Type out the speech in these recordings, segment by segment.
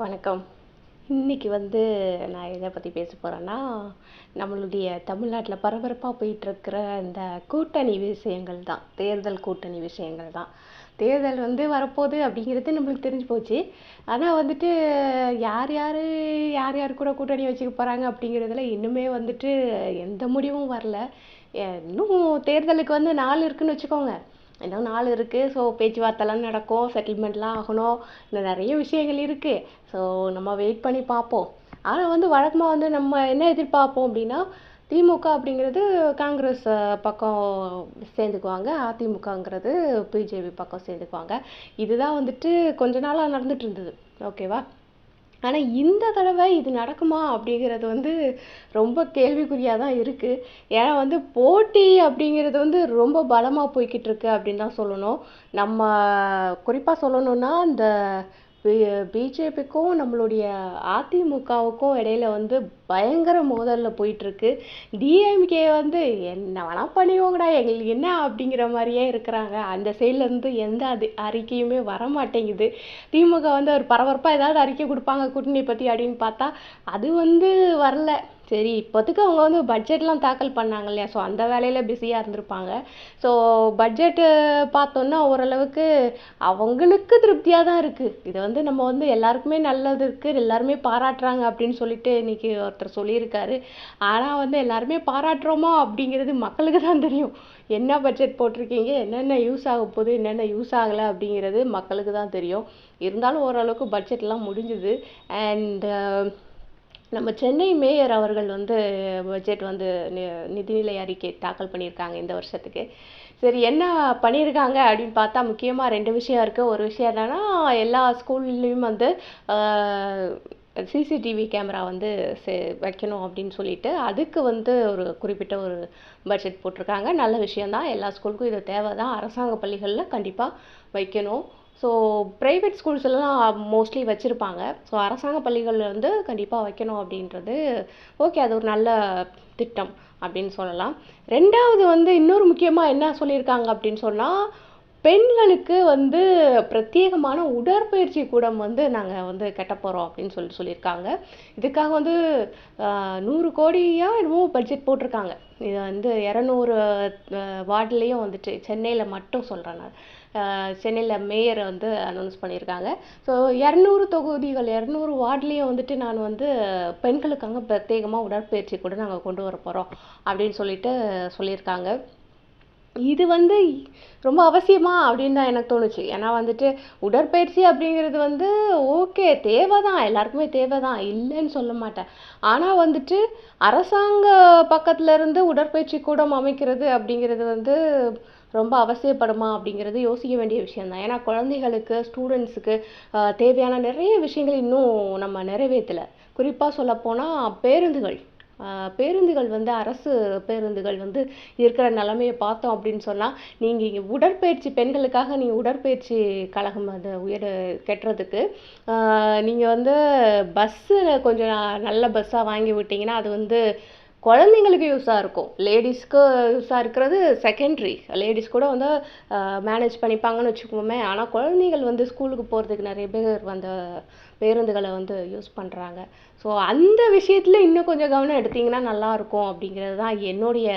வணக்கம். இன்னைக்கு வந்து நான் எதை பற்றி பேச போகிறேன்னா நம்மளுடைய தமிழ்நாட்டில் பரபரப்பாக போயிட்டுருக்கிற இந்த கூட்டணி விஷயங்கள் தான். தேர்தல் கூட்டணி விஷயங்கள் தான். தேர்தல் வந்து வரப்போகுது அப்படிங்கிறது நம்மளுக்கு தெரிஞ்சு போச்சு. ஆனால் வந்துட்டு யார் யார் யார் யார் கூட கூட்டணி வச்சுக்க போகிறாங்க அப்படிங்கிறதுல இன்னுமே வந்துட்டு எந்த முடிவும் வரல. இன்னும் தேர்தலுக்கு வந்து நாள் இருக்குதுன்னு வச்சுக்கோங்க. இன்னும் நாள் இருக்குது ஸோ பேச்சுவார்த்தைலாம் நடக்கும். செட்டில்மெண்ட்லாம் ஆகணும். இன்னும் நிறைய விஷயங்கள் இருக்குது ஸோ நம்ம வெயிட் பண்ணி பார்ப்போம். ஆனால் வந்து வழக்கமாக வந்து நம்ம என்ன எதிர்பார்ப்போம் அப்படின்னா திமுக அப்படிங்கிறது காங்கிரஸ் பக்கம் சேர்ந்துக்குவாங்க. அதிமுகங்கிறது பிஜேபி பக்கம் சேர்ந்துக்குவாங்க. இதுதான் வந்துட்டு கொஞ்ச நாளாக நடந்துட்டு இருந்தது. ஓகேவா ஆனால் இந்த தடவை இது நடக்குமா அப்படிங்கிறது வந்து ரொம்ப கேள்விக்குறியாக தான் இருக்குது ஏன்னா வந்து போட்டி அப்படிங்கிறது வந்து ரொம்ப பலமாக போய்கிட்டு இருக்கு அப்படின்னு தான் சொல்லணும். நம்ம குறிப்பாக சொல்லணும்னா இந்த பிஜேபிக்கும் நம்மளுடைய அதிமுகவுக்கும் இடையில வந்து பயங்கர மோதலில் போயிட்டுருக்கு. டிஎம்கே வந்து என்ன வேணா பண்ணிவோங்கடா எங்களுக்கு என்ன அப்படிங்கிற மாதிரியே இருக்கிறாங்க. அந்த சைடுல இருந்து எந்த அது அறிக்கையுமே வர மாட்டேங்குது திமுக வந்து ஒரு பரபரப்பாக ஏதாவது அறிக்கை கொடுப்பாங்க கூட்டணி பற்றி அப்படின்னு பார்த்தா அது வந்து வரல. சரி இப்போதைக்கு அவங்க வந்து பட்ஜெட்லாம் தாக்கல் பண்ணாங்க இல்லையா ஸோ அந்த வேலையில் பிஸியாக இருந்திருப்பாங்க. ஸோ பட்ஜெட்டு பார்த்தோன்னா ஓரளவுக்கு அவங்களுக்கு திருப்தியாக தான் இருக்குது இது வந்து நம்ம வந்து எல்லாருக்குமே நல்லது இருக்குது எல்லாருமே பாராட்டுறாங்க அப்படின்னு சொல்லிட்டு இன்னைக்கு ஒருத்தர் சொல்லியிருக்காரு. ஆனால் வந்து எல்லாருமே பாராட்டுறோமா அப்படிங்கிறது மக்களுக்கு தான் தெரியும். என்ன பட்ஜெட் போட்டிருக்கீங்க? என்னென்ன யூஸ் ஆக போகுது? என்னென்ன யூஸ் ஆகலை அப்படிங்கிறது மக்களுக்கு தான் தெரியும். இருந்தாலும் ஓரளவுக்கு பட்ஜெட்லாம் முடிஞ்சுது. அண்ட் நம்ம சென்னை மேயர் அவர்கள் வந்து பட்ஜெட் வந்து நி- நிதிநிலை அறிக்கை தாக்கல் பண்ணியிருக்காங்க இந்த வருஷத்துக்கு. சரி என்ன பண்ணியிருக்காங்க அப்படின்னு பார்த்தா முக்கியமாக ரெண்டு விஷயம் இருக்குது ஒரு விஷயம் என்னென்னா எல்லா ஸ்கூல்லையும் வந்து சிசிடிவி கேமரா வந்து செ வைக்கணும் அப்படின்னு சொல்லிட்டு அதுக்கு வந்து ஒரு குறிப்பிட்ட ஒரு பட்ஜெட் போட்டிருக்காங்க. நல்ல விஷயம்தான். எல்லா ஸ்கூலுக்கும் இது தேவை தான் அரசாங்க பள்ளிகளில் கண்டிப்பாக வைக்கணும். ஸோ ப்ரைவேட் ஸ்கூல்ஸ் எல்லாம் மோஸ்ட்லி வச்சுருப்பாங்க. ஸோ அரசாங்க பள்ளிகளில் வந்து கண்டிப்பாக வைக்கணும் அப்படின்றது ஓகே அது ஒரு நல்ல திட்டம் அப்படின்னு சொல்லலாம். ரெண்டாவது வந்து இன்னொரு முக்கியமாக என்ன சொல்லியிருக்காங்க அப்படின்னு சொன்னால் பெண்களுக்கு வந்து பிரத்யேகமான உடற்பயிற்சி கூடம் வந்து நாங்கள் வந்து கட்ட போகிறோம் அப்படின்னு சொல்லி சொல்லியிருக்காங்க. இதுக்காக வந்து நூறு கோடியாக என்னமோ பட்ஜெட் போட்டிருக்காங்க. இது வந்து இரநூறு வார்டுலேயும் வந்துட்டு சென்னையில் மட்டும் சொல்கிறேன் நான். சென்னையில் மேயர் வந்து அனௌன்ஸ் பண்ணியிருக்காங்க ஸோ இரநூறு தொகுதிகள் இரநூறு வார்டுலேயும் வந்துட்டு நான் வந்து பெண்களுக்காக பிரத்யேகமாக உடற்பயிற்சி கூட நாங்கள் கொண்டு வர போகிறோம் அப்படின்னு சொல்லிட்டு சொல்லியிருக்காங்க. இது வந்து ரொம்ப அவசியமா அப்படின்னு தான் எனக்கு தோணுச்சு. ஏன்னா வந்துட்டு உடற்பயிற்சி அப்படிங்கிறது வந்து ஓகே தேவை தான் எல்லாருக்குமே தேவை தான் இல்லைன்னு சொல்ல மாட்டேன். ஆனால் வந்துட்டு அரசாங்க பக்கத்துல இருந்து உடற்பயிற்சி கூடம் அமைக்கிறது அப்படிங்கிறது வந்து ரொம்ப அவசியப்படுமா அப்படிங்கிறது யோசிக்க வேண்டிய விஷயம்தான். ஏன்னா குழந்தைகளுக்கு ஸ்டூடெண்ட்ஸுக்கு தேவையான நிறைய விஷயங்கள் இன்னும் நம்ம நிறைவேற்றலை குறிப்பாக சொல்லப்போனால் பேருந்துகள். பேருந்துகள் வந்து அரசு பேருந்துகள் வந்து இருக்கிற நிலமையை பார்த்தோம் அப்படின்னு சொன்னால் நீங்கள் உடற்பயிற்சி பெண்களுக்காக நீங்கள் உடற்பயிற்சி கழகம் அதை உயர் கட்டுறதுக்கு நீங்கள் வந்து பஸ்ஸு கொஞ்சம் நல்ல பஸ்ஸாக வாங்கி விட்டிங்கன்னா அது வந்து குழந்தைங்களுக்கு யூஸாக இருக்கும். லேடிஸ்க்கு யூஸாக இருக்கிறது செகண்ட்ரி லேடிஸ் கூட வந்து மேனேஜ் பண்ணிப்பாங்கன்னு வச்சுக்கோமே. ஆனால் குழந்தைகள் வந்து ஸ்கூலுக்கு போகிறதுக்கு நிறைய பேர் அந்த பேருந்துகளை வந்து யூஸ் பண்ணுறாங்க ஸோ அந்த விஷயத்தில் இன்னும் கொஞ்சம் கவனம் எடுத்திங்கன்னா நல்லாயிருக்கும் அப்படிங்கிறது தான் என்னுடைய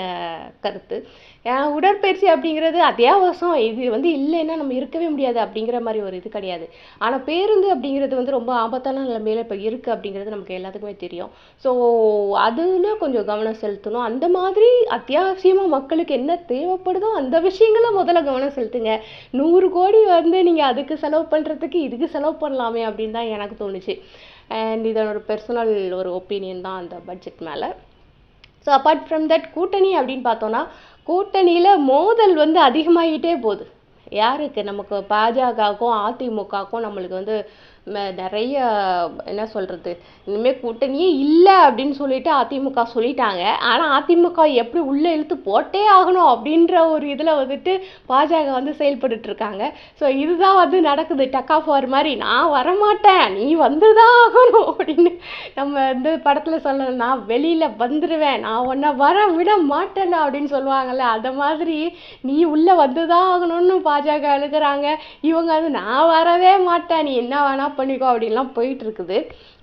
கருத்து. உடற்பயிற்சி அப்படிங்கிறது அத்தியாவசியம். இது வந்து இல்லைன்னா நம்ம இருக்கவே முடியாது அப்படிங்கிற மாதிரி ஒரு இது கிடையாது. ஆனால் பேருந்து அப்படிங்கிறது வந்து ரொம்ப ஆபத்தான நிலைமையில் இப்போ இருக்குது அப்படிங்கிறது நமக்கு எல்லாத்துக்குமே தெரியும். ஸோ அதில் கொஞ்சம் கவனம் செலுத்தணும். அந்த மாதிரி அத்தியாவசியமாக மக்களுக்கு என்ன தேவைப்படுதோ அந்த விஷயங்கள முதல்ல கவனம் செலுத்துங்க. நூறு கோடி வந்து நீங்கள் அதுக்கு செலவு பண்ணுறதுக்கு இதுக்கு செலவு பண்ணலாமே அப்படின்னு தான் எனக்கு தோணுச்சு. அண்ட் இதோட ஒரு பர்சனல் ஒரு ஒப்பீனியன் தான் அந்த பட்ஜெட் மேலே. ஸோ அப்பார்ட் ஃப்ரம் தட் கூட்டணி அப்படின்னு பார்த்தோன்னா கூட்டணியில் மோதல் வந்து அதிகமாகிட்டே போகுது. யாருக்கு? நமக்கு பாஜகவுக்கும் அதிமுகவுக்கும் நம்மளுக்கு வந்து நிறைய என்ன சொல்கிறது இனிமேல் கூட்டணியே இல்லை அப்படின்னு சொல்லிட்டு அதிமுக சொல்லிட்டாங்க. ஆனால் அதிமுக எப்படி உள்ளே இழுத்து போட்டே ஆகணும் அப்படின்ற ஒரு இதில் வந்துட்டு பாஜக வந்து செயல்பட்டுட்ருக்காங்க ஸோ இதுதான் வந்து நடக்குது. டக் ஆஃப் மாதிரி. நான் வரமாட்டேன். நீ வந்து தான் ஆகணும் அப்படின்னு நம்ம வந்து படத்தில் சொல்லணும். நான் வெளியில் வந்துடுவேன் நான் உன்னை வர விட மாட்டேன் அப்படின்னு சொல்லுவாங்கள்ல அந்த மாதிரி நீ உள்ளே வந்து தான் ஆகணும்னு பாஜக எழுதுகிறாங்க இவங்க வந்து நான் வரவே மாட்டேன். நீ என்ன வேணால் பண்ணிக்கோ அப்படின்லாம் போயிட்டு இருக்குது.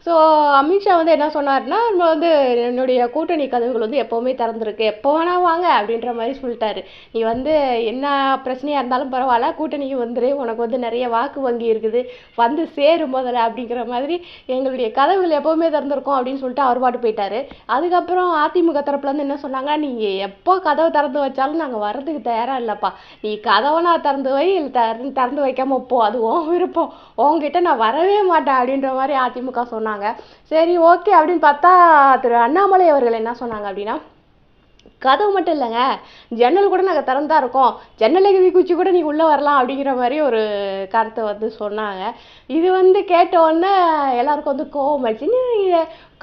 ஸோ அமித்ஷா வந்து என்ன சொன்னார்னா நம்ம வந்து என்னுடைய கூட்டணி கதவுகள் வந்து எப்போவுமே திறந்துருக்கு. எப்போ வேணா வாங்க அப்படின்ற மாதிரி சொல்லிட்டாரு. நீ வந்து என்ன பிரச்சனையாக இருந்தாலும் பரவாயில்ல. கூட்டணிக்கு வந்துரு. உனக்கு வந்து நிறைய வாக்கு வங்கி இருக்குது. வந்து சேரு முதல்ல அப்படிங்கிற மாதிரி எங்களுடைய கதவுகள் எப்போவுமே திறந்துருக்கும் அப்படின்னு சொல்லிட்டு அவர் பாட்டு போயிட்டாரு. அதுக்கப்புறம் அதிமுக தரப்புலேருந்து என்ன சொன்னாங்க நீங்கள் எப்போ கதவை திறந்து வச்சாலும் நாங்கள் வர்றதுக்கு தயாராக இல்லைப்பா. நீ கதவைனா திறந்து வை இல்லை திறந்து திறந்து போ. அது உன் விருப்பம். உன்கிட்ட நான் வரவே மாட்டேன் அப்படின்ற மாதிரி அதிமுக சொன்னாங்க. சரி ஓகே அப்படின்னு பார்த்தா திரு அண்ணாமலை அவர்கள் என்ன சொன்னாங்க அப்படின்னா கதவு மட்டும் இல்லைங்க ஜன்னல் கூட நாங்கள் திறந்தா இருக்கோம். ஜன்னல் குச்சி கூட நீ உள்ளே வரலாம் அப்படிங்கிற மாதிரி ஒரு கருத்தை வந்து சொன்னாங்க. இது வந்து கேட்ட உடனே எல்லாருக்கும் வந்து கோவம் ஆயிடுச்சு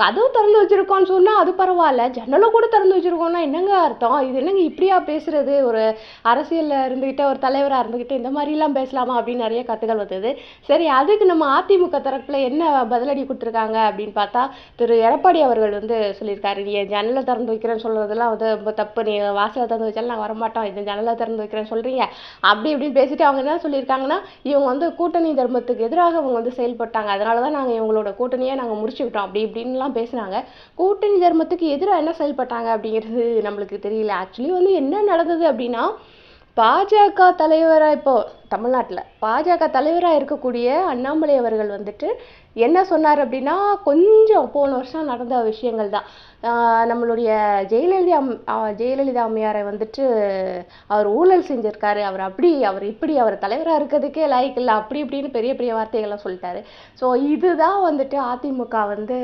கதவு திறந்து வச்சிருக்கோன்னு சொன்னால் அது பரவாயில்ல. ஜன்னலும் கூட திறந்து வச்சுருக்கோன்னா என்னங்க அர்த்தம்? இது என்னங்க இப்படியா பேசுகிறது ஒரு அரசியலில் இருந்துக்கிட்டே ஒரு தலைவராக இருந்துக்கிட்டு இந்த மாதிரிலாம் பேசலாமா அப்படின்னு நிறைய கருத்துக்கள் வந்தது. சரி அதுக்கு நம்ம அதிமுக தரப்பில் என்ன பதிலடி கொடுத்துருக்காங்க அப்படின்னு பார்த்தா திரு. எடப்பாடி அவர்கள் வந்து சொல்லியிருக்காரு நீ ஜன்னலை திறந்து வைக்கிறேன்னு சொல்கிறதெல்லாம் வந்து ரொம்ப தப்பு. நீ வாசலை திறந்து வச்சாலும் நாங்கள் வரமாட்டோம் இந்த ஜன்னலை திறந்து வைக்கிறேன்னு சொல்கிறீங்க அப்படி இப்படின்னு பேசிட்டு அவங்க என்ன சொல்லியிருக்காங்கன்னா இவங்க வந்து கூட்டணி தர்மத்துக்கு எதிராக அவங்க வந்து செயல்பட்டாங்க. அதனால தான் நாங்கள் இவங்களோட கூட்டணியை நாங்கள் முடிச்சுக்கிட்டோம் அப்படி இப்படின்லாம் பேசுனாங்க கூட்டணி தர்மத்துக்கு எதிராக என்ன செயல்பட்டாங்க அப்படிங்கிறது நம்மளுக்கு தெரியல. ஆக்சுவலி வந்து என்ன நடந்தது அப்படின்னா பாஜக தலைவராக இப்போ தமிழ்நாட்டில் பாஜக தலைவராக இருக்கக்கூடிய அண்ணாமலை அவர்கள் வந்துட்டு என்ன சொன்னார் அப்படின்னா கொஞ்சம் போன வருஷம் நடந்த விஷயங்கள் தான். நம்மளுடைய ஜெயலலிதா ஜெயலலிதா அம்மையாரை வந்துட்டு அவர் ஊழல் செஞ்சிருக்காரு. அவர் அப்படி அவர் இப்படி அவர் தலைவராக இருக்கிறதுக்கே லாய்க் இல்லை. அப்படி இப்படின்னு பெரிய பெரிய வார்த்தைகள்லாம் சொல்லிட்டாரு. ஸோ இதுதான் வந்துட்டு அதிமுக வந்து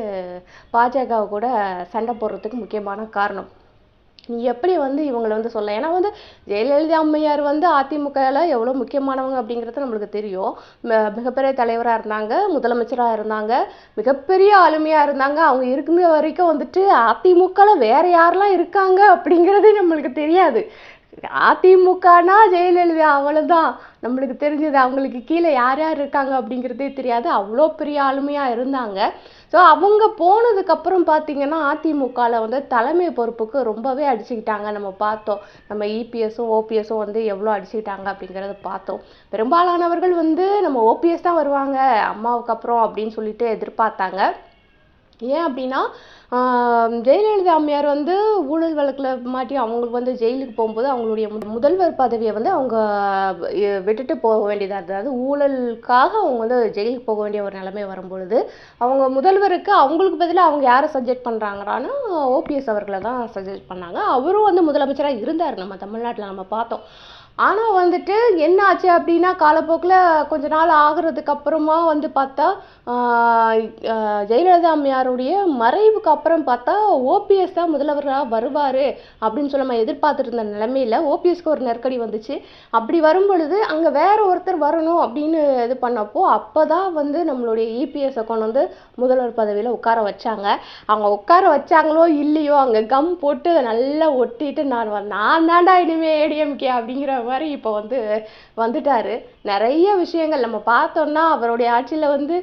பாஜக கூட சண்டை போடுறதுக்கு முக்கியமான காரணம். எப்படி வந்து இவங்களை வந்து சொல்ல? ஏன்னா வந்து ஜெயலலிதா அம்மையார் வந்து அதிமுகவில் எவ்வளோ முக்கியமானவங்க அப்படிங்கிறது நம்மளுக்கு தெரியும். ம- மிகப்பெரிய தலைவராக இருந்தாங்க முதலமைச்சராக இருந்தாங்க மிகப்பெரிய ஆளுமையாக இருந்தாங்க. அவங்க இருக்கிற வரைக்கும் வந்துட்டு அதிமுகவில் வேறு யாரெல்லாம் இருக்காங்க அப்படிங்கிறதே நம்மளுக்கு தெரியாது. அதிமுகனா ஜெயலலிதா அவ்வளோதான் நம்மளுக்கு தெரிஞ்சது அவங்களுக்கு கீழே யார் யார் இருக்காங்க அப்படிங்கிறதே தெரியாது. அவ்வளோ பெரிய ஆளுமையாக இருந்தாங்க. ஸோ அவங்க போனதுக்கப்புறம் பார்த்தீங்கன்னா அதிமுகவில் வந்து தலைமை பொறுப்புக்கு ரொம்பவே அடிச்சுக்கிட்டாங்க. நம்ம பார்த்தோம். நம்ம இபிஎஸும் ஓபிஎஸும் வந்து எவ்வளோ அடிச்சுக்கிட்டாங்க அப்படிங்கிறத பார்த்தோம். பெரும்பாலானவர்கள் வந்து நம்ம ஓபிஎஸ் தான் வருவாங்க. அம்மாவுக்கு அப்புறம் அப்படின்னு சொல்லிட்டு எதிர்பார்த்தாங்க. ஏன் அப்படின்னா ஜெயலலிதா அம்மையார் வந்து ஊழல் வழக்கில் மாட்டி அவங்களுக்கு வந்து ஜெயிலுக்கு போகும்போது அவங்களுடைய முதல்வர் பதவியை வந்து அவங்க விட்டுட்டு போக வேண்டியதாக இருந்தது. அதாவது ஊழலுக்காக அவங்க வந்து ஜெயிலுக்கு போக வேண்டிய ஒரு நிலைமை வரும்பொழுது அவங்க முதல்வருக்கு அவங்களுக்கு பதிலாக அவங்க யாரை சஜெக்ட் பண்ணுறாங்கறான்னா ஓபிஎஸ் அவர்களை தான் சஜெக்ட் பண்ணாங்க. அவரும் வந்து முதலமைச்சராக இருந்தார். நம்ம தமிழ்நாட்டில் நம்ம பார்த்தோம். ஆனால் வந்துட்டு என்ன ஆச்சு அப்படின்னா காலப்போக்கில் கொஞ்ச நாள் ஆகிறதுக்கு அப்புறமா வந்து பார்த்தா ஜெயலலிதா அம்மையாருடைய மறைவுக்கு அப்புறம் பார்த்தா ஓபிஎஸ் தான் முதல்வராக வருவார் அப்படின்னு சொல்லி நம்ம எதிர்பார்த்துட்டு இருந்த ஓபிஎஸ்க்கு ஒரு நெருக்கடி வந்துச்சு. அப்படி வரும் பொழுது அங்கே வேற ஒருத்தர் வரணும் அப்படின்னு இது பண்ணப்போ அப்போ தான் வந்து நம்மளுடைய இபிஎஸ்ஸை கொண்டு வந்து முதல்வர் பதவியில் உட்கார வச்சாங்க. அவங்க உட்கார வச்சாங்களோ இல்லையோ அங்கே கம் போட்டு நல்லா ஒட்டிட்டு நான் நான் தாண்டா இனிமே ஏடிஎம்கே அப்படிங்கிற மாதிரி இப்போ வந்து வந்துட்டாரு. நிறைய விஷயங்கள் நம்ம பார்த்தோம்னா அவருடைய ஆட்சியில் வந்து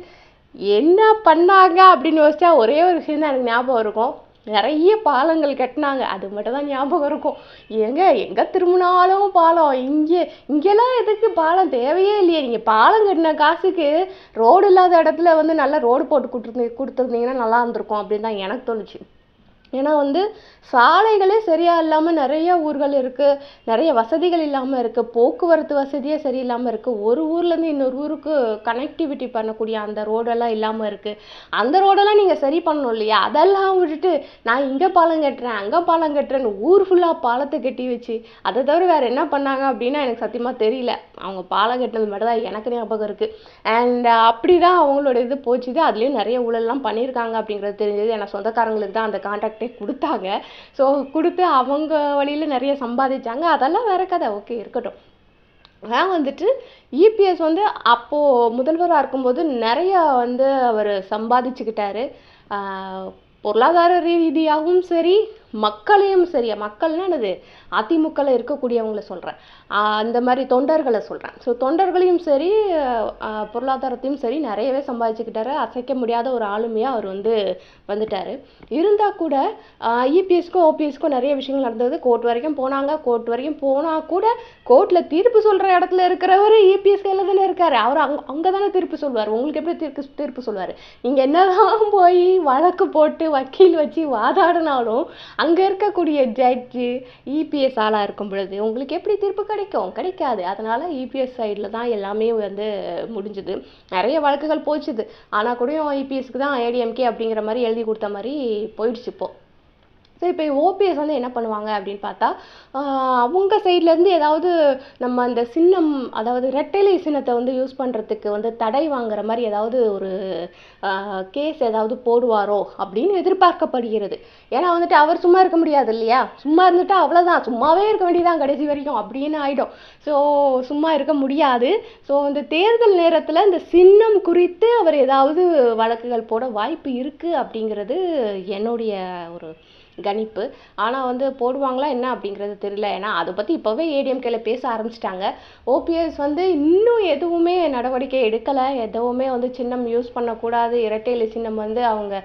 என்ன பண்ணாங்க அப்படின்னு யோசிச்சா ஒரே ஒரு விஷயம் தான் எனக்கு ஞாபகம் இருக்கும். நிறைய பாலங்கள் கட்டினாங்க. அது மட்டும் தான் ஞாபகம் இருக்கும். எங்க எங்க திரும்பினாலும் பாலம்? இங்கே இங்கெல்லாம் எதுக்கு பாலம்? தேவையே இல்லையே. நீங்க பாலம் கட்டின காசுக்கு ரோடு இல்லாத இடத்துல வந்து நல்லா ரோடு போட்டு கொடுத்துருந்தீங்க கொடுத்துருந்தீங்கன்னா நல்லா இருந்திருக்கும் அப்படின்னு தான் எனக்கு தோணுச்சு. ஏன்னா வந்து சாலைகளே சரியா இல்லாமல் நிறைய ஊர்கள் இருக்குது நிறைய வசதிகள் இல்லாமல் இருக்குது போக்குவரத்து வசதியே சரியில்லாமல் இருக்குது ஒரு ஊர்லேருந்து இன்னொரு ஊருக்கு கனெக்டிவிட்டி பண்ணக்கூடிய அந்த ரோடெல்லாம் இல்லாமல் இருக்குது அந்த ரோடெல்லாம் நீங்கள் சரி பண்ணணும் இல்லையா? அதெல்லாம் விட்டுட்டு நான் இங்கே பாலம் கட்டுறேன் அங்கே பாலம் கட்டுறேன்னு ஊர் ஃபுல்லாக பாலத்தை கட்டி வச்சு அதை தவிர வேறு என்ன பண்ணாங்க அப்படின்னா எனக்கு சத்தியமாக தெரியல. அவங்க பாலம் கட்டினது மட்டும் தான் எனக்கு ஞாபகம் இருக்குது அண்ட் அப்படி தான் அவங்களோட இது போச்சுது. அதுலேயும் நிறைய ஊழல்லாம் பண்ணியிருக்காங்க அப்படிங்கிறது தெரிஞ்சது. ஏன்னா சொந்தக்காரங்களுக்கு தான் அந்த கான்ட்ராக்டே கொடுத்தாங்க. ஸோ கொடுத்து அவங்க வழியில் நிறைய சம்பாதிச்சாங்க. அதெல்லாம் வேற கதை. ஓகே இருக்கட்டும். ஆனால் வந்துட்டு இபிஎஸ் வந்து அப்போது முதல்வராக இருக்கும்போது நிறைய வந்து அவர் சம்பாதிச்சுக்கிட்டாரு. பொருளாதார ரீதியாகவும் சரி மக்களையும் சரி மக்கள்னா என்னது? அதிமுகவில் இருக்கக்கூடியவங்களை சொல்கிறேன் அந்த மாதிரி தொண்டர்களை சொல்கிறேன் ஸோ தொண்டர்களையும் சரி பொருளாதாரத்தையும் சரி நிறையவே சம்பாதிச்சுக்கிட்டாரு. அசைக்க முடியாத ஒரு ஆளுமையாக அவர் வந்து வந்துட்டார். இருந்தால் கூட இபிஎஸ்க்கும் ஓபிஎஸ்க்கும் நிறைய விஷயங்கள் நடந்தது. கோர்ட் வரைக்கும் போனாங்க. கோர்ட் வரைக்கும் போனால் கூட கோர்ட்டில் தீர்ப்பு சொல்கிற இடத்துல இருக்கிறவர் இபிஎஸ் கையில் தானே இருக்கார். அவர் அங்கே அங்கே தானே தீர்ப்பு சொல்வார். உங்களுக்கு எப்படி தீர்ப்பு தீர்ப்பு சொல்வார்? நீங்கள் என்னதான் போய் வழக்கு போட்டு வக்கீல் வச்சு வாதாடினாலும் அங்கே இருக்கக்கூடிய ஜட்ஜு இபிஎஸ் ஆளாக இருக்கும் பொழுது உங்களுக்கு எப்படி தீர்ப்பு கிடைக்கும்? கிடைக்காது. அதனால் இபிஎஸ் சைடில் தான் எல்லாமே வந்து முடிஞ்சுது. நிறைய வழக்குகள் போச்சுது. ஆனால் கூடயும் இபிஎஸ்க்கு தான் ஏடிஎம்கே அப்படிங்கிற மாதிரி எழுதி கொடுத்த மாதிரி போயிடுச்சு இப்போது ஸோ இப்போ ஓபிஎஸ் வந்து என்ன பண்ணுவாங்க அப்படின்னு பார்த்தா அவங்க சைட்லேருந்து ஏதாவது நம்ம அந்த சின்னம் அதாவது ரெட்டைலை சின்னத்தை வந்து யூஸ் பண்ணுறதுக்கு வந்து தடை வாங்குற மாதிரி ஏதாவது ஒரு கேஸ் ஏதாவது போடுவாரோ அப்படின்னு எதிர்பார்க்கப்படுகிறது. ஏன்னா வந்துட்டு அவர் சும்மா இருக்க முடியாது இல்லையா? சும்மா இருந்துட்டா அவ்வளோதான் சும்மாவே இருக்க வேண்டியதான் கடைசி வரைக்கும் அப்படின்னு ஆகிடும் ஸோ சும்மா இருக்க முடியாது. ஸோ இந்த தேர்தல் நேரத்தில் இந்த சின்னம் குறித்து அவர் ஏதாவது வழக்குகள் போட வாய்ப்பு இருக்குது அப்படிங்கிறது என்னுடைய ஒரு கணிப்பு. ஆனால் வந்து போடுவாங்களா என்ன அப்படிங்கிறது தெரியல. ஏன்னா அதை பற்றி இப்போவே ஏடிஎம்கேல பேச ஆரம்பிச்சிட்டாங்க. ஓபிஎஸ் வந்து இன்னும் எதுவுமே நடவடிக்கை எடுக்கலை. எதுவுமே வந்து சின்னம் யூஸ் பண்ணக்கூடாது. இரட்டை இலை சின்னம் வந்து அவங்க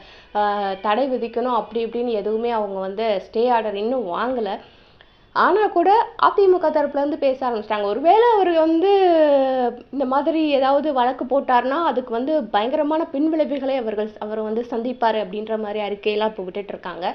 தடை விதிக்கணும். அப்படி இப்படின்னு எதுவுமே அவங்க வந்து ஸ்டே ஆர்டர் இன்னும் வாங்கலை. ஆனால் கூட அதிமுக தரப்புலேருந்து பேச ஆரம்பிச்சிட்டாங்க. ஒருவேளை அவர் வந்து இந்த மாதிரி ஏதாவது வழக்கு போட்டார்னா அதுக்கு வந்து பயங்கரமான பின்விளைவுகளை அவர்கள் அவர் வந்து சந்திப்பார் அப்படின்ற மாதிரி அறிக்கையெல்லாம் இப்போ விட்டுட்டு இருக்காங்க.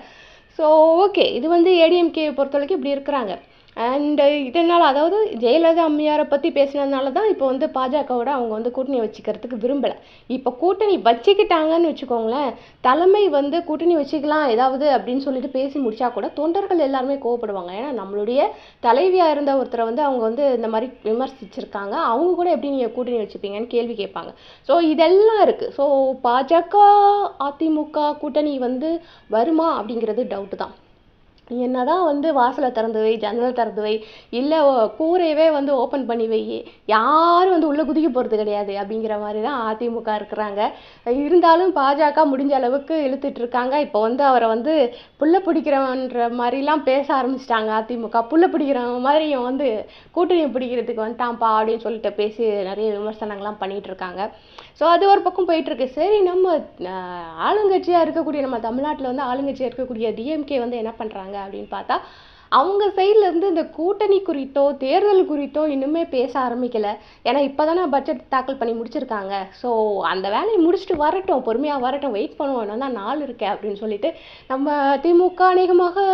ஸோ ஓகே இது வந்து ஏடிஎம்கே பொறுத்த வரைக்கும் இப்படி இருக்கிறாங்க. அண்ட் இதனால் அதாவது ஜெயலலிதா அம்மையாரை பற்றி பேசினதுனால தான் இப்போ வந்து பாஜகவோட அவங்க வந்து கூட்டணி வச்சுக்கிறதுக்கு விரும்பலை. இப்போ கூட்டணி வச்சுக்கிட்டாங்கன்னு வச்சுக்கோங்களேன் தலைமை வந்து கூட்டணி வச்சுக்கலாம் ஏதாவது அப்படின்னு சொல்லிட்டு பேசி முடிச்சா கூட தொண்டர்கள் எல்லாருமே கோவப்படுவாங்க. ஏன்னா நம்மளுடைய தலைவியாக இருந்த ஒருத்தரை வந்து அவங்க வந்து இந்த மாதிரி விமர்சிச்சிருக்காங்க. அவங்க கூட எப்படி நீங்கள் கூட்டணி வச்சுப்பீங்கன்னு கேள்வி கேட்பாங்க. ஸோ இதெல்லாம் இருக்குது ஸோ பாஜக அதிமுக கூட்டணி வந்து வருமா அப்படிங்கிறது டவுட்டு தான். நீ என்னதான் வந்து வாசலை திறந்து வை ஜன்னலை திறந்து வை இல்லை கூரையவே வந்து ஓப்பன் பண்ணி வை. யாரும் வந்து உள்ளே குதிக்க போகிறது கிடையாது அப்படிங்கிற மாதிரி தான் அதிமுக இருக்கிறாங்க. இருந்தாலும் பாஜக முடிஞ்ச அளவுக்கு இழுத்துட்டு இருக்காங்க. இப்போ வந்து அவரை வந்து புள்ள பிடிக்கிறவன்ற மாதிரிலாம் பேச ஆரம்பிச்சிட்டாங்க அதிமுக. புள்ள பிடிக்கிறவங்க மாதிரி இவன் வந்து கூட்டணி பிடிக்கிறதுக்கு வந்துட்டான்ப்பா அப்படின்னு சொல்லிட்டு பேசி நிறைய விமர்சனங்கள்லாம் பண்ணிகிட்ருக்காங்க இருக்காங்க. ஸோ அது ஒரு பக்கம் போயிட்டுருக்கு சரி நம்ம ஆளுங்கட்சியாக இருக்கக்கூடிய நம்ம தமிழ்நாட்டில் வந்து ஆளுங்கட்சியாக இருக்கக்கூடிய டிஎம்கே வந்து என்ன பண்ணுறாங்க அப்படின்னு பார்த்தா அவங்க சைட்லேருந்து இந்த கூட்டணி குறித்தோ தேர்தல் குறித்தோ இன்னுமே பேச ஆரம்பிக்கலை. ஏன்னா இப்போதானே பட்ஜெட் தாக்கல் பண்ணி முடிச்சிருக்காங்க. ஸோ அந்த வேலையை முடிச்சுட்டு வரட்டும் பொறுமையாக வரட்டும் வெயிட் பண்ணுவோம். தான் நாள் இருக்கே அப்படின்னு சொல்லிட்டு நம்ம திமுக அநேகமாக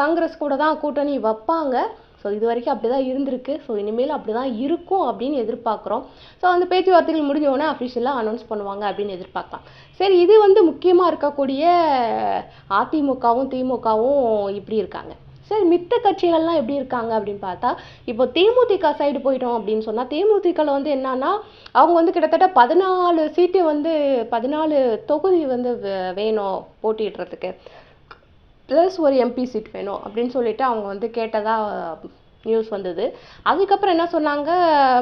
காங்கிரஸ் கூட தான் கூட்டணி வைப்பாங்க. ஸோ இது வரைக்கும் அப்படி தான் இருந்திருக்கு. ஸோ இனிமேல் அப்படி தான் இருக்கும் அப்படின்னு எதிர்பார்க்குறோம். ஸோ அந்த பேச்சுவார்த்தைகள் முடிஞ்ச உடனே அஃபிஷியலாக அனௌன்ஸ் பண்ணுவாங்க அப்படின்னு எதிர்பார்க்கலாம். சரி இது வந்து முக்கியமாக இருக்கக்கூடிய அதிமுகவும் திமுகவும் இப்படி இருக்காங்க. சரி மித்த கட்சிகள்லாம் எப்படி இருக்காங்க அப்படின்னு பார்த்தா இப்போ தேமுதிக சைடு போயிட்டோம் அப்படின்னு சொன்னால் தேமுதிகவில் வந்து என்னன்னா அவங்க வந்து கிட்டத்தட்ட பதினாலு சீட்டு வந்து பதினாலு தொகுதி வந்து வே- வேணும் போட்டிடுறதுக்கு ப்ளஸ் ஒரு எம்பி சீட் வேணும் அப்படின்னு சொல்லிட்டு அவங்க வந்து கேட்டதாக நியூஸ் வந்தது. அதுக்கப்புறம் என்ன சொன்னாங்க?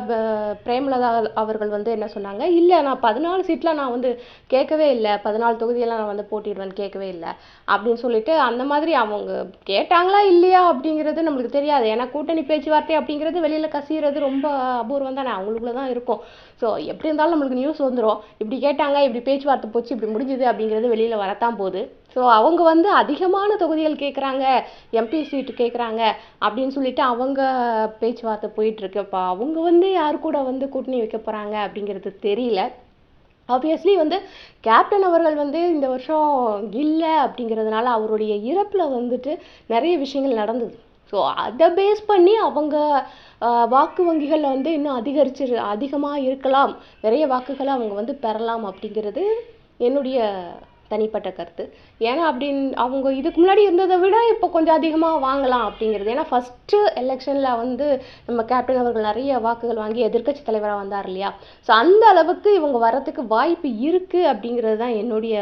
ப- பிரேமலதா அவர்கள் வந்து என்ன சொன்னாங்க? இல்லை நான் பதினாலு சீட்லாம் நான் வந்து கேட்கவே இல்லை. பதினாலு தொகுதியெல்லாம் நான் வந்து போட்டிடுவேன்னு கேட்கவே இல்லை. அப்படின்னு சொல்லிட்டு அந்த மாதிரி அவங்க கேட்டாங்களா இல்லையா அப்படிங்கிறது நம்மளுக்கு தெரியாது. ஏன்னா கூட்டணி பேச்சுவார்த்தை அப்படிங்கிறது வெளியில் கசியறது ரொம்ப அபூர்வம் தானே. அவங்களுக்குள்ள தான் இருக்கும். ஸோ எப்படி இருந்தாலும் நம்மளுக்கு நியூஸ் வந்துடும் இப்படி கேட்டாங்க இப்படி பேச்சுவார்த்தை போச்சு இப்படி முடிஞ்சுது அப்படிங்கிறது வெளியில் வரத்தான் போகுது. ஸோ அவங்க வந்து அதிகமான தொகுதிகள் கேட்குறாங்க எம்பி சீட்டு கேட்குறாங்க அப்படின்னு சொல்லிட்டு அவங்க பேச்சுவார்த்தை போயிட்டுருக்கு அப்போ அவங்க வந்து யார் கூட வந்து கூட்டணி வைக்க போகிறாங்க அப்படிங்கிறது தெரியல. ஆப்வியஸ்லி வந்து கேப்டன் அவர்கள் வந்து இந்த வருஷம் இல்லை அப்படிங்கிறதுனால அவருடைய இறப்பில் வந்துட்டு நிறைய விஷயங்கள் நடந்தது. ஸோ அதை பேஸ் பண்ணி அவங்க வாக்கு வங்கிகள் வந்து இன்னும் அதிகரிச்சு அதிகமாக இருக்கலாம். நிறைய வாக்குகளை அவங்க வந்து பெறலாம் அப்படிங்கிறது என்னுடைய தனிப்பட்ட கருத்து. ஏன்னா அப்படின்னு அவங்க இதுக்கு முன்னாடி இருந்ததை விட இப்போ கொஞ்சம் அதிகமாக வாங்கலாம் அப்படிங்கிறது. ஏன்னா ஃபஸ்ட்டு எலெக்ஷனில் வந்து நம்ம கேப்டன் அவர்கள் நிறைய வாக்குகள் வாங்கி எதிர்க்கட்சி தலைவராக வந்தார் இல்லையா? ஸோ அந்த அளவுக்கு இவங்க வரத்துக்கு வாய்ப்பு இருக்குது அப்படிங்கிறது தான் என்னுடைய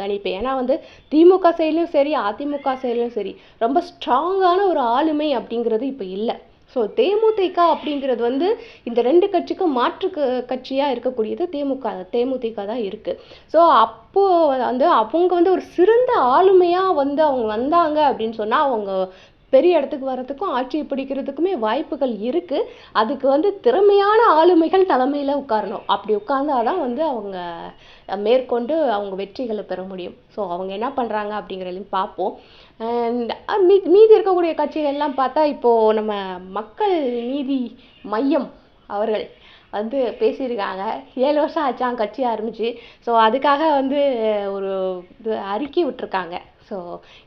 கணிப்பு. ஏன்னா வந்து திமுக சைட்லையும் சரி அதிமுக சைட்லையும் சரி ரொம்ப ஸ்ட்ராங்கான ஒரு ஆளுமை அப்படிங்கிறது இப்போ இல்லை. ஸோ தேமுதிக அப்படிங்கிறது வந்து இந்த ரெண்டு கட்சிக்கும் மாற்று க- கட்சியா இருக்கக்கூடியது தேமுக தேமுதிக தான் இருக்கு. ஸோ அப்போ வந்து அவங்க வந்து ஒரு சிறந்த ஆளுமையா வந்து அவங்க வந்தாங்க அப்படின்னு சொன்னா அவங்க பெரிய இடத்துக்கு வர்றதுக்கும் ஆட்சியை பிடிக்கிறதுக்குமே வாய்ப்புகள் இருக்கு. அதுக்கு வந்து திறமையான ஆளுமைகள் தலைமையில் உட்காரணும். அப்படி உட்கார்ந்தாதான் வந்து அவங்க மேற்கொண்டு அவங்க வெற்றிகளை பெற முடியும். ஸோ அவங்க என்ன பண்ணுறாங்க அப்படிங்கிறதையும் பார்ப்போம். மீ மீதி இருக்கக்கூடிய கட்சிகள் எல்லாம் பார்த்தா இப்போது நம்ம மக்கள் நீதி மையம் அவர்கள் வந்து பேசியிருக்காங்க. ஏழு வருஷம் ஆச்சான் கட்சி ஆரம்பிச்சு. ஸோ அதுக்காக வந்து ஒரு இது அறிக்கை விட்டுருக்காங்க. ஸோ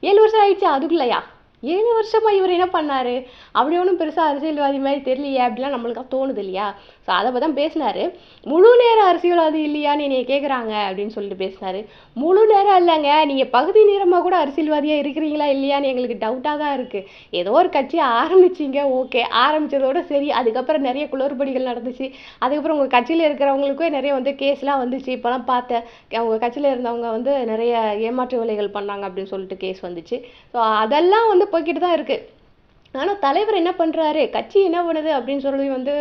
ஏழு வருஷம் ஆயிடுச்சு அதுக்குள்ளயா? ஏழு வருஷமாக இவர் என்ன பண்ணாரு? அப்படி ஒன்றும் பெருசாக அரசியல்வாதி மாதிரி தெரியலையே அப்படிலாம் நம்மளுக்கு தோணுது இல்லையா? ஸோ அதை பற்றி தான் பேசினாரு. முழு நேர அரசியல்வாதி இல்லையான்னு என்னைய கேட்குறாங்க அப்படின்னு சொல்லிட்டு பேசினாரு. முழு நேரம் இல்லைங்க. நீங்கள் பகுதி நேரமாக கூட அரசியல்வாதியாக இருக்கிறீங்களா இல்லையான்னு எங்களுக்கு டவுட்டாக தான் இருக்குது ஏதோ ஒரு கட்சி ஆரம்பிச்சிங்க. ஓகே. ஆரம்பித்ததோட சரி. அதுக்கப்புறம் நிறைய குளறுபடிகள் நடந்துச்சு. அதுக்கப்புறம் உங்கள் கட்சியில் இருக்கிறவங்களுக்கும் நிறைய வந்து கேஸ்லாம் வந்துச்சு. இப்போலாம் பார்த்தேன் அவங்க கட்சியில் இருந்தவங்க வந்து நிறைய ஏமாற்று வேலைகள் பண்ணாங்க அப்படின்னு சொல்லிட்டு கேஸ் வந்துச்சு. ஸோ அதெல்லாம் வந்து போய்கிட்டு தான் இருக்குது ஆனால் தலைவர் என்ன பண்ணுறாரு கட்சி என்ன பண்ணுது அப்படின்னு சொல்லி வந்து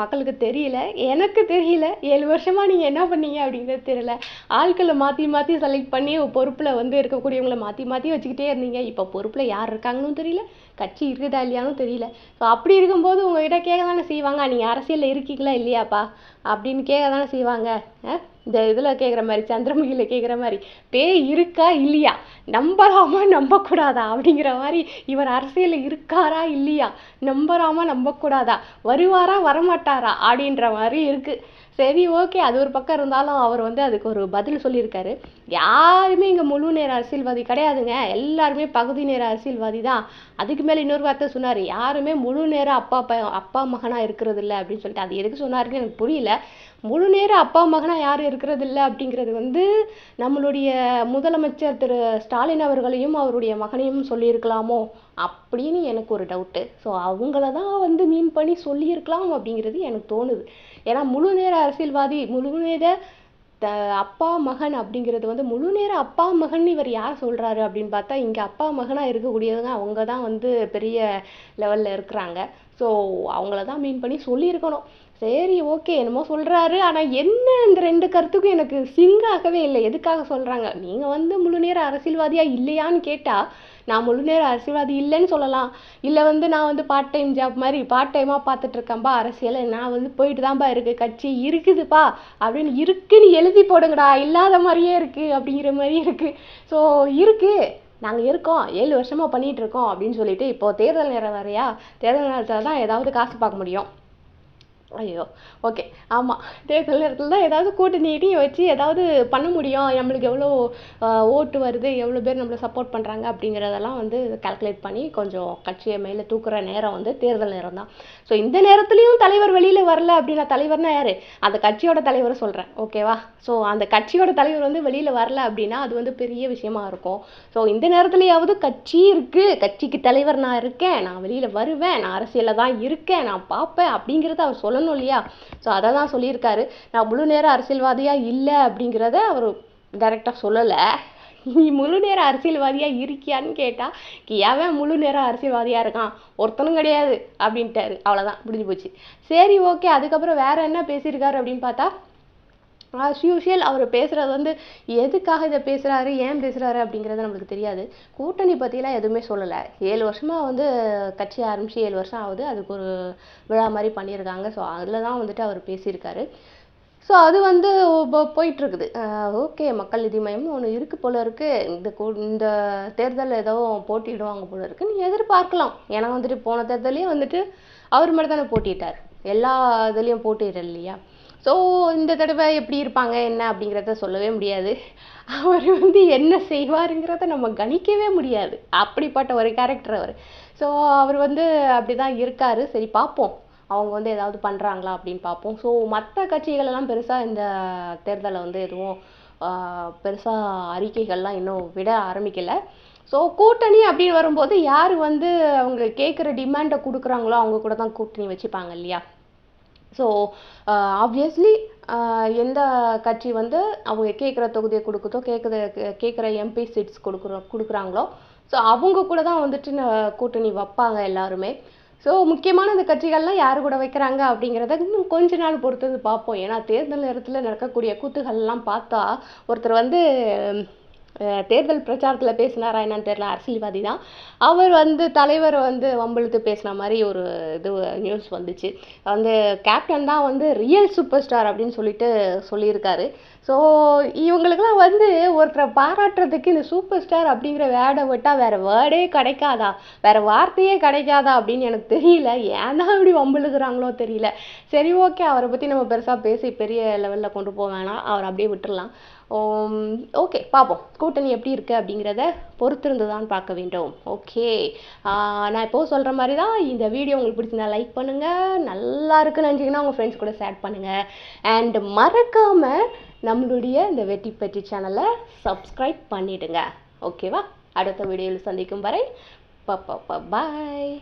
மக்களுக்கு தெரியல. எனக்கு தெரியல. ஏழு வருஷமா நீங்க என்ன பண்ணீங்க அப்படிங்கிறது தெரியல. ஆட்களை மாத்தி மாத்தி செலக்ட் பண்ணி பொறுப்புல வந்து இருக்கக்கூடியவங்கள மாத்தி மாத்தி வச்சுக்கிட்டே இருந்தீங்க. இப்போ பொறுப்புல யார் இருக்காங்கன்னு தெரியல. கட்சி இருக்குதா இல்லையானும் தெரியல. ஸோ அப்படி இருக்கும்போது உங்ககிட்ட கேட்க தானே செய்வாங்க? நீங்கள் அரசியலில் இருக்கீங்களா இல்லையாப்பா? அப்படின்னு கேட்க தானே செய்வாங்க இந்த இதில் கேட்குற மாதிரி சந்திரமுகியில் கேட்குற மாதிரி பேய் இருக்கா இல்லையா? நம்பலாமா? நம்பக்கூடாதா? அப்படிங்கிற மாதிரி இவர் அரசியலில் இருக்காரா இல்லையா? நம்பலாமா? நம்பக்கூடாதா? வருவாரா? வரமாட்டாரா? அப்படின்ற மாதிரி இருக்குது சரி ஓகே. அது ஒரு பக்கம் இருந்தாலும் அவர் வந்து அதுக்கு ஒரு பதில் சொல்லியிருக்காரு. யாருமே இங்கே முழு நேர அரசியல்வாதி கிடையாதுங்க. எல்லாருமே பகுதி நேர அரசியல்வாதி தான். அதுக்கு மேலே இன்னொரு வார்த்தை சொன்னார். யாருமே முழு நேர அப்பா ப- அப்பா மகனாக இருக்கிறது இல்லை அப்படின்னு சொல்லிட்டு. அது எதுக்கு சொன்னாருன்னு எனக்கு புரியல. முழு நேர அப்பா மகனாக யாரும் இருக்கிறது இல்லை அப்படிங்கிறது வந்து நம்மளுடைய முதலமைச்சர் திரு. ஸ்டாலின் அவர்களையும் அவருடைய மகனையும் சொல்லியிருக்கலாமோ அப்படின்னு எனக்கு ஒரு டவுட்டு. ஸோ அவங்கள தான் வந்து மீன் பண்ணி சொல்லியிருக்கலாம் அப்படிங்கிறது எனக்கு தோணுது. ஏன்னா முழு நேர அரசியல்வாதி முழு நேர த அப்பா மகன் அப்படிங்கிறது வந்து முழு நேர அப்பா மகன் இவர் யார் சொல்கிறாரு அப்படின்னு பார்த்தா இங்கே அப்பா மகனாக இருக்கக்கூடியவங்க அவங்க தான் வந்து பெரிய லெவலில் இருக்கிறாங்க. ஸோ அவங்கள தான் மீன் பண்ணி சொல்லியிருக்கணும். சரி ஓகே என்னமோ சொல்கிறாரு ஆனால் என்ன இந்த ரெண்டு கருத்துக்கும் எனக்கு சிங்காகவே இல்லை. எதுக்காக சொல்கிறாங்க நீங்கள் வந்து முழு நேர அரசியல்வாதியாக இல்லையான்னு கேட்டால் நான் முழு நேர அரசியல்வாதி இல்லைன்னு சொல்லலாம். இல்லை வந்து நான் வந்து பார்ட் டைம் ஜாப் மாதிரி பார்ட் டைமாக பார்த்துட்ருக்கேன்ப்பா அரசியல். நான் வந்து போயிட்டு தான்ப்பா இருக்கு. கட்சி இருக்குதுப்பா. அப்படின்னு இருக்குன்னு எழுதி போடுங்கடா. இல்லாத மாதிரியே இருக்குது அப்படிங்கிற மாதிரி இருக்குது ஸோ இருக்குது நாங்கள் இருக்கோம். ஏழு வருஷமாக பண்ணிகிட்டு இருக்கோம் அப்படின்னு சொல்லிட்டு இப்போ தேர்தல் நேரம் வரையா? தேர்தல் நேரத்தில் தான் ஏதாவது காசு பார்க்க முடியும். ஐயோ ஓகே ஆமாம் தேர்தல் நேரத்தில் தான் ஏதாவது கூட்டணி நீட்டி வச்சு ஏதாவது பண்ண முடியும். நம்மளுக்கு எவ்வளோ ஓட்டு வருது எவ்வளோ பேர் நம்மளை சப்போர்ட் பண்ணுறாங்க அப்படிங்கிறதெல்லாம் வந்து கால்குலேட் பண்ணி கொஞ்சம் கட்சியை மேலே தூக்குற நேரம் வந்து தேர்தல் நேரம் தான். ஸோ இந்த நேரத்துலையும் தலைவர் வெளியில் வரல அப்படின்னா தலைவர்னா யார்? அந்த கட்சியோட தலைவரை சொல்கிறேன் ஓகேவா ஸோ அந்த கட்சியோட தலைவர் வந்து வெளியில் வரல அப்படின்னா அது வந்து பெரிய விஷயமா இருக்கும். ஸோ இந்த நேரத்துலையாவது கட்சி இருக்குது கட்சிக்கு தலைவர் நான் இருக்கேன் நான் வெளியில் வருவேன் நான் அரசியலில் தான் இருக்கேன் நான் பார்ப்பேன் அப்படிங்கிறத அவர் சொல்லணும் இல்லையா? ஸோ அதை தான் சொல்லியிருக்காரு. நான் முழு நேர அரசியல்வாதியா இல்லை அப்படிங்கிறத அவர் டைரெக்டாக சொல்லல. நீ முழு நேர அரசியல்வாதியா இருக்கியான்னு கேட்டா கியாவே முழு நேர அரசியல்வாதியா இருக்கான். ஒருத்தனும் கிடையாது. அப்படின்ட்டாரு. அவ்வளோதான் முடிஞ்சு போச்சு. சரி ஓகே அதுக்கப்புறம் வேற என்ன பேசியிருக்காரு அப்படின்னு பார்த்தா ஆஸ் யூஷுவல் அவர் பேசுகிறது வந்து எதுக்காக இதை பேசுகிறாரு ஏன் பேசுகிறாரு அப்படிங்கிறது நம்மளுக்கு தெரியாது. கூட்டணி பற்றிலாம் எதுவுமே சொல்லலை. ஏழு வருஷமாக வந்து கட்சி ஆரம்பித்து ஏழு வருஷம் ஆகுது. அதுக்கு ஒரு விழா மாதிரி பண்ணியிருக்காங்க. ஸோ அதில் தான் வந்துட்டு அவர் பேசியிருக்காரு. ஸோ அது வந்து போயிட்டுருக்குது. ஓகே மக்கள் நிதி மையம்னு ஒன்று இருக்குது போல இருக்குது இந்த கூ- இந்த தேர்தலில் ஏதோ போட்டியிடுவாங்க போல இருக்கு. நீ எதிர்பார்க்கலாம். ஏன்னா வந்துட்டு போன தேர்தலையும் வந்துட்டு அவர் மட்டும் தானே போட்டிட்டார் எல்லா இதுலேயும் போட்டியிடல இல்லையா? ஸோ இந்த தடவை எப்படி இருப்பாங்க என்ன அப்படிங்கிறத சொல்லவே முடியாது. அவர் வந்து என்ன செய்வாருங்கிறத நம்ம கணிக்கவே முடியாது. அப்படிப்பட்ட ஒரு கேரக்டர் அவர். ஸோ அவர் வந்து அப்படிதான் இருக்கார். சரி பார்ப்போம். அவங்க வந்து ஏதாவது பண்ணுறாங்களா அப்படின்னு பார்ப்போம். ஸோ மற்ற கட்சிகள் எல்லாம் பெருசாக இந்த தேர்தலை வந்து எதுவும் பெருசாக அறிக்கைகள்லாம் இன்னும் விட ஆரம்பிக்கலை. ஸோ கூட்டணி அப்படின்னு வரும்போது யார் வந்து அவங்க கேட்குற டிமாண்டை கொடுக்குறாங்களோ அவங்க கூட தான் கூட்டணி வச்சுப்பாங்க இல்லையா? ஸோ ஆப்வியஸ்லி uh, uh, எந்த கட்சி வந்து அவங்க கேட்குற தொகுதியை கொடுக்குதோ கேட்குற கேட்குற எம்பி சீட்ஸ் கொடுக்குறோம் கொடுக்குறாங்களோ ஸோ அவங்க கூட தான் வந்துட்டு கூட்டணி வைப்பாங்க எல்லாருமே. ஸோ முக்கியமான இந்த கட்சிகள்லாம் யார் கூட வைக்கிறாங்க அப்படிங்கிறத இன்னும் கொஞ்ச நாள் பொறுத்து பார்ப்போம். ஏன்னா தேர்தல் நேரத்தில் நடக்கக்கூடிய கூத்துகள்லாம் பார்த்தா ஒருத்தர் வந்து தேர்தல் பிரச்சாரத்தில் பேசினாரா என்னன்னு தெரியல அரசியல்வாதி தான். அவர் வந்து தலைவர் வந்து வம்பிழுத்து பேசின மாதிரி ஒரு இது நியூஸ் வந்துச்சு. வந்து கேப்டன் தான் வந்து ரியல் சூப்பர் ஸ்டார் அப்படின்னு சொல்லிட்டு சொல்லியிருக்காரு. ஸோ இவங்களுக்குலாம் வந்து ஒருத்தரை பாராட்டுறதுக்கு இந்த சூப்பர் ஸ்டார் அப்படிங்கிற வேர்டை விட்டால் வேறு வேர்டே கிடைக்காதா? வேறு வார்த்தையே கிடைக்காதா அப்படின்னு எனக்கு தெரியல. ஏன் தான் இப்படி வம்பிழுக்கிறாங்களோ தெரியல. சரி ஓகே அவரை பற்றி நம்ம பெருசாக பேசி பெரிய லெவலில் கொண்டு போக வேணாம். அவர் அப்படியே விட்டுடலாம் Um, ஓகே பார்ப்போம் கூட்டணி எப்படி இருக்குது அப்படிங்கிறத பொறுத்திருந்து தான் பார்க்க வேண்டும். ஓகே நான் இப்போ சொல்கிற மாதிரி தான் இந்த வீடியோ உங்களுக்கு பிடிச்சிருந்தா லைக் பண்ணுங்கள் நல்லா இருக்குன்னு நினச்சிங்கன்னா உங்கள் ஃப்ரெண்ட்ஸ் கூட ஷேர் பண்ணுங்கள் அண்ட் மறக்காமல் நம்மளுடைய இந்த வெட்டி பெட்டி சேனலை சப்ஸ்கிரைப் பண்ணிவிடுங்க ஓகேவா அடுத்த வீடியோவில் சந்திக்கும் வரை பாய்